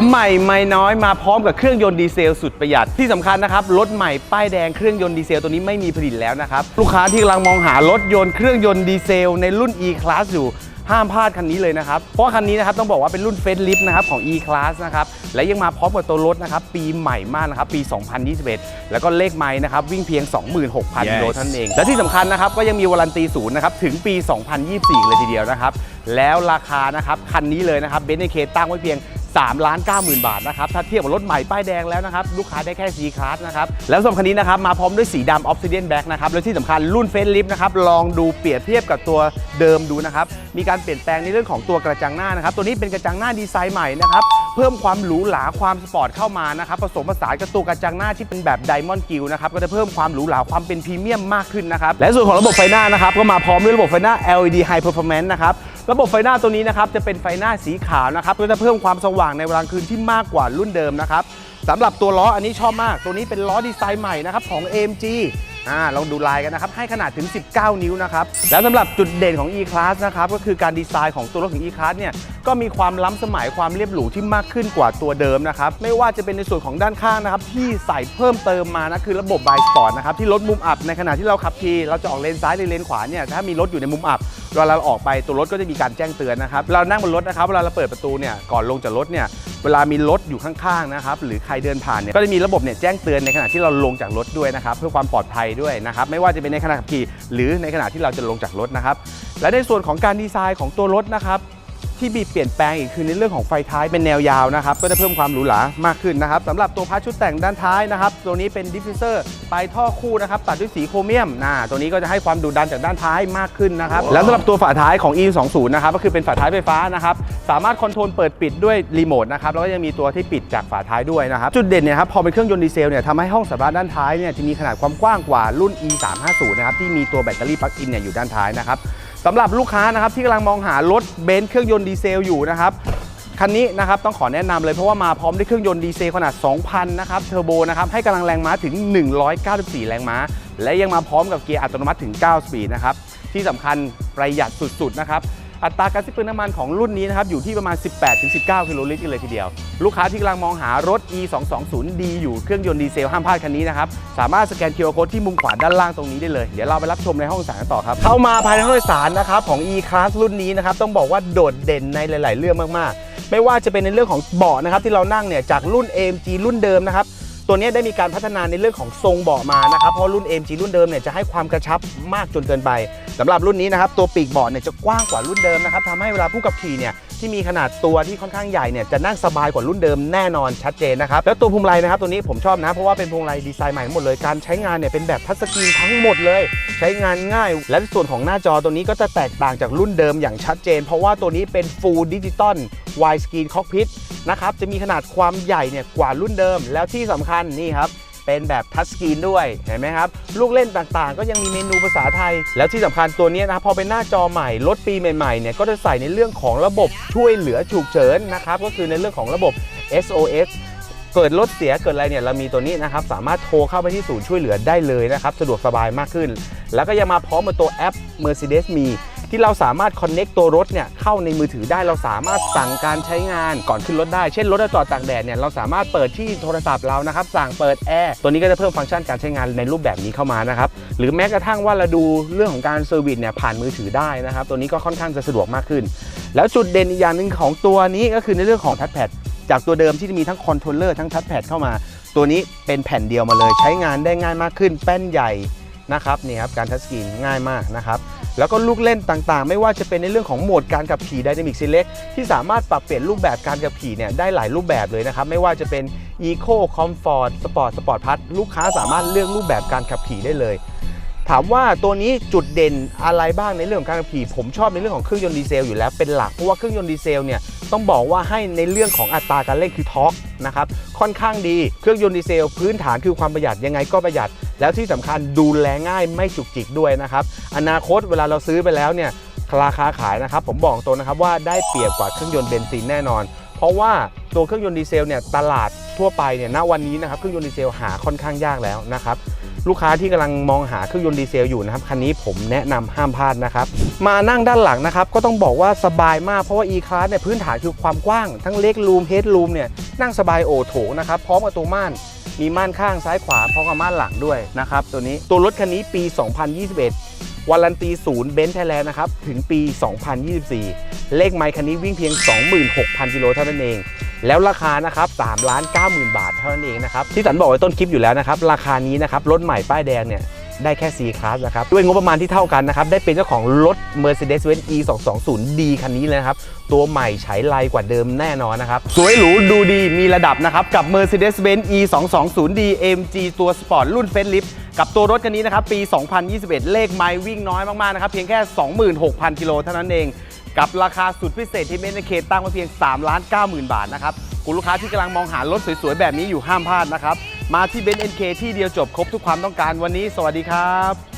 มใหม่ไม่น้อยมาพร้อมกับเครื่องยนต์ดีเซลสุดประหยัดที่สำคัญนะครับรถใหม่ป้ายแดงเครื่องยนต์ดีเซลตัวนี้ไม่มีผลิตแล้วนะครับ ลูกค้าที่กำลังมองหารถยนต์เครื่องยนต์ดีเซลในรุ่น E-Class อยู่ห้ามพลาดคันนี้เลยนะครับ เพราะว่าคันนี้นะครับต้องบอกว่าเป็นรุ่นเฟสลิฟนะครับของ E-Class นะครับ และยังมาพร้อมกับตัวรถนะครับ ปีใหม่มากนะครับ ปี 2021 แล้วก็เลขไม้นะครับ วิ่งเพียง 26,000กิโลเท่านั้นเอง และที่สำคัญนะครับ ก็ยังมีวารันตีศูนย์นะครับ ถึงปี 2024 เลยทีเดียวนะครับ แล้วราคานะครับ คันนี้เลยนะครับเบนซ์เคตั้งไว้เพียง 3ล้าน9 0,000 บาทนะครับ ถ้าเทียบกับรถใหม่ป้ายแดงแล้วนะครับ ลูกค้าได้แค่ C Class นะครับ แล้วสำหรับคันนี้นะครับ มาพร้อมด้วยสีดำ Obsidian Black นะครับ และที่สำคัญรุ่นเฟซลิฟนะครับ ลองดูเปรียบเทียบกับตัวเดิมดูนะครับ มีการเปลี่ยนแปลงในเรื่องของตัวกระจังหน้านะครับ ตัวนี้เป็นกระจังหน้าดีไซน์ใหม่นะครับ เพิ่มความหรูหราความสปอร์ตเข้ามานะครับผสมผสานกับตัวกระจังหน้าที่เป็นแบบไดมอนด์กิลนะครับก็จะเพิ่มความหรูหราความเป็นพรีเมียมมากขึ้นนะครับและส่วนของระบบไฟหน้านะครับก็มาพร้อมด้วยระบบไฟหน้า LED High Performance นะครับระบบไฟหน้าตัวนี้นะครับจะเป็นไฟหน้าสีขาวนะครับก็จะเพิ่มความสว่างในเวลากลางคืนที่มากกว่ารุ่นเดิมนะครับสำหรับตัวล้ออันนี้ชอบมาก ตัวนี้เป็นล้อดีไซน์ใหม่นะครับของ AMG อ่าลองดูลายกันนะครับ ให้ขนาดถึง 19 นิ้วนะครับ แล้วสำหรับจุดเด่นของ E-Class นะครับ ก็คือการดีไซน์ของตัวรถของ E-Class เนี่ย ก็มีความล้ำสมัยความเรียบหรูที่มากขึ้นกว่าตัวเดิมนะครับ ไม่ว่าจะเป็นในส่วนของด้านข้างนะครับ ที่ใส่เพิ่มเติมมานะคือระบบ by sport นะครับ ที่ลดมุมอับในขณะที่เราขับขี่เราจะออกเลนซ้ายหรือเลนขวาเนี่ยถ้ามีรถอยู่ในมุมอับเวลาเราออกไปตัวรถก็จะมีการแจ้งเตือนนะครับเรานั่งบนรถนะครับเวลาเราเปิดประตูเนี่ยก่อนลงจากรถเนี่ย เวลามีรถอยู่ข้างๆนะครับหรือใครเดินผ่านเนี่ยก็จะมีระบบเนี่ยแจ้งเตือนในขณะที่เราลงจากรถด้วยนะครับเพื่อความปลอดภัยด้วยนะครับไม่ว่าจะเป็นในขณะขับขี่ หรือในขณะที่เราจะลงจากรถนะครับและในส่วนของการดีไซน์ของตัวรถนะครับ ที่มีเปลี่ยนแปลงอีกคือในเรื่องของไฟท้ายเป็นแนวยาวนะครับก็จะเพิ่มความหรูหรามากขึ้นนะครับสำหรับตัวพาร์ทชุดแต่งด้านท้ายนะครับตัวนี้เป็นดิฟฟิวเซอร์ปลายท่อคู่นะครับตัดด้วยสีโครเมียมนะตัวนี้ก็จะให้ความดุดันจากด้านท้ายมากขึ้นนะครับแล้วสำหรับตัวฝาท้ายของ E20 นะครับก็คือเป็นฝาท้ายไฟฟ้านะครับสามารถคอนโทรลเปิดปิดด้วยรีโมทนะครับแล้วก็ยังมีตัวที่ปิดจากฝาท้ายด้วยนะครับจุดเด่นเนี่ยครับพอเป็นเครื่องยนต์ดีเซลเนี่ยทำให้ห้องสัมภาระด้านท้ายเนี่ยจะมีขนาดความกว้างกว่ารุ่น E350 นะครับที่มีตัวแบตเตอรี่ปลั๊กอินเนี่ยอยู่ด้านท้ายนะครับ สำหรับลูกค้านะครับที่กำลังมองหารถเบนซ์เครื่องยนต์ดีเซลอยู่นะครับคันนี้นะครับต้องขอแนะนำเลยเพราะว่ามาพร้อมด้วยเครื่องยนต์ดีเซลขนาด 2,000 นะครับเทอร์โบนะครับให้กำลังแรงม้าถึง 194 แรงม้า และยังมาพร้อมกับเกียร์อัตโนมัติถึง 9 สปีดนะครับที่สำคัญประหยัดสุดๆนะครับ อัตราการสิ้นเปลืองน้ำมันของรุ่นนี้นะครับอยู่ที่ประมาณ 18-19 กิโลลิตรกันเลยทีเดียว ลูกค้าที่กำลังมองหารถ e 2 2 0 d อยู่เครื่องยนต์ดีเซลห้ามพลาดคันนี้นะครับสามารถสแกน QR Code ที่มุมขวาด้านล่างตรงนี้ได้เลย เดี๋ยวเราไปรับชมในห้องโดยสารกันต่อครับ เข้ามาภายในห้องโดยสารนะครับของ e class รุ่นนี้นะครับต้องบอกว่าโดดเด่นในหลาย ๆ เรื่องมาก ๆ ไม่ว่าจะเป็นในเรื่องของเบาะนะครับที่เรานั่งเนี่ยจากรุ่น AMG รุ่นเดิมนะครับ ตัวนี้ได้มีการพัฒนาในเรื่องของทรงเบาะมานะครับเพราะรุ่น AMG รุ่นเดิมเนี่ยจะให้ความกระชับมากจนเกินไปสำหรับรุ่นนี้นะครับตัวปีกเบาะเนี่ยจะกว้างกว่ารุ่นเดิมนะครับทำให้เวลาผู้ขับขี่เนี่ยที่มีขนาดตัวที่ค่อนข้างใหญ่เนี่ยจะนั่งสบายกว่ารุ่นเดิมแน่นอนชัดเจนนะครับแล้วตัวพวงมาลัยนะครับตัวนี้ผมชอบนะเพราะว่าเป็นพวงมาลัยดีไซน์ใหม่หมดเลยการใช้งานเนี่ยเป็นแบบทัชสกรีนทั้งหมดเลย ใช้งานง่าย และส่วนของหน้าจอตัวนี้ก็จะแตกต่างจากรุ่นเดิมอย่างชัดเจน เพราะว่าตัวนี้เป็น Full Digital Wide Screen Cockpit นะครับจะมีขนาดความใหญ่เนี่ยกว่ารุ่นเดิม แล้วที่สำคัญนี่ครับเป็นแบบทัชสกรีนด้วยเห็นไหมครับ ลูกเล่นต่างๆ ก็ยังมีเมนูภาษาไทย แล้วที่สำคัญตัวนี้นะครับพอเป็นหน้าจอใหม่รถปีใหม่ๆเนี่ยก็จะใส่ในเรื่องของระบบช่วยเหลือฉุกเฉินนะครับ ก็คือในเรื่องของระบบ SOS เกิดรถเสียเกิดอะไรเนี่ยเรามีตัวนี้นะครับ สามารถโทรเข้าไปที่ศูนย์ช่วยเหลือได้เลยนะครับ สะดวกสบายมากขึ้น แล้วก็ยังมาพร้อมกับตัวแอป Mercedes Me ที่เราสามารถ connect ตัวรถเนี่ยเข้าในมือถือได้เราสามารถสั่งการใช้งานก่อนขึ้นรถได้ เช่นรถเราจอดตากแดดเนี่ยเราสามารถเปิดที่โทรศัพท์เรานะครับสั่งเปิดแอร์ตัวนี้ก็จะเพิ่มฟังก์ชันการใช้งานในรูปแบบนี้เข้ามานะครับหรือแม้กระทั่งว่าเราดูเรื่องของการเซอร์วิสเนี่ยผ่านมือถือได้นะครับตัวนี้ก็ค่อนข้างจะสะดวกมากขึ้น แล้วจุดเด่นอีกอย่างหนึ่งของตัวนี้ก็คือในเรื่องของทัชแพดจากตัวเดิมที่มีทั้งคอนโทรลเลอร์ทั้งทัชแพดเข้ามา ตัวนี้เป็นแผ่นเดียวมาเลยใช้งานได้ง่ายมากขึ้น แป้นใหญ่ นะครับนี่ครับการทัชสกรีนง่ายมากนะครับแล้วก็ลูกเล่นต่างๆ ไม่ว่าจะเป็นในเรื่องของโหมดการขับขี่ Dynamic Select ที่สามารถปรับเปลี่ยนรูปแบบการขับขี่เนี่ยได้หลายรูปแบบเลยนะครับ ไม่ว่าจะเป็น Eco Comfort Sport Sport Plus ลูกค้าสามารถเลือกรูปแบบการขับขี่ได้เลย ถามว่าตัวนี้จุดเด่นอะไรบ้างในเรื่องของการขับขี่ ผมชอบในเรื่องของเครื่องยนต์ดีเซลอยู่แล้วเป็นหลักเพราะว่าเครื่องยนต์ดีเซลเนี่ยต้องบอกว่าให้ในเรื่องของอัตราการเร่งคือทอร์กนะครับค่อนข้างดีเครื่องยนต์ดีเซล พื้นฐานคือความประหยัดยังไงก็ประหยัด แล้วที่สำคัญดูแลง่ายไม่จุกจิกด้วยนะครับ อนาคตเวลาเราซื้อไปแล้วเนี่ยราคาขายนะครับ ผมบอกตรงนะครับว่าได้เปรียบกว่าเครื่องยนต์เบนซินแน่นอน เพราะว่าตัวเครื่องยนต์ดีเซลเนี่ยตลาดทั่วไปเนี่ยณวันนี้นะครับเครื่องยนต์ดีเซลหาค่อนข้างยากแล้วนะครับลูกค้าที่กำลังมองหาเครื่องยนต์ดีเซลอยู่นะครับคันนี้ผมแนะนำห้ามพลาดนะครับ มานั่งด้านหลังนะครับ ก็ต้องบอกว่าสบายมากเพราะว่า e-class เนี่ยพื้นฐานคือความกว้าง ทั้งเล็กรูมเฮดรูมเนี่ยนั่งสบายโอโถงนะครับ พร้อมกับตัวม่าน มีม่านข้างซ้ายขวาพร้อมกับม่านหลังด้วยนะครับตัวนี้ตัวรถคันนี้ปี 2021วารันตีศูนย์เบนซ์ไทยแลนด์นะครับถึงปี 2024 เลขไมค์คันนี้วิ่งเพียง 26,000กิโลเท่านั้นเองแล้วราคานะครับ3ล้าน90,000 บาทเท่านั้นเองนะครับที่สันบอกไว้ต้นคลิปอยู่แล้วนะครับราคานี้นะครับรถใหม่ป้ายแดงเนี่ย ได้แค่ C Class นะครับ ด้วยงบประมาณที่เท่ากันนะครับ ได้เป็นเจ้าของรถ Mercedes-Benz E 2 2 0 D คันนี้เลยนะครับ ตัวใหม่ใช้ไรกว่าเดิมแน่นอนนะครับ สวยหรูดูดีมีระดับนะครับ กับ Mercedes-Benz E 2 2 0 D AMG ตัวสปอร์ตรุ่นเฟนลิฟกับตัวรถคันนี้นะครับ ปี 2021 เลขไมล์วิ่งน้อยมาก ๆ นะครับ เพียงแค่ 26,000 กิโลเท่านั้นเอง กับราคาสุดพิเศษที่เบนซ์เคตั้งไว้เพียง3ล้าน90,000 บาทนะครับคุณลูกค้าที่กำลังมองหารถสวย ๆ แบบนี้อยู่ห้ามพลาดนะครับ มาที่เบนซ์เอ็นเคที่เดียวจบครบทุกความต้องการวันนี้ สวัสดีครับ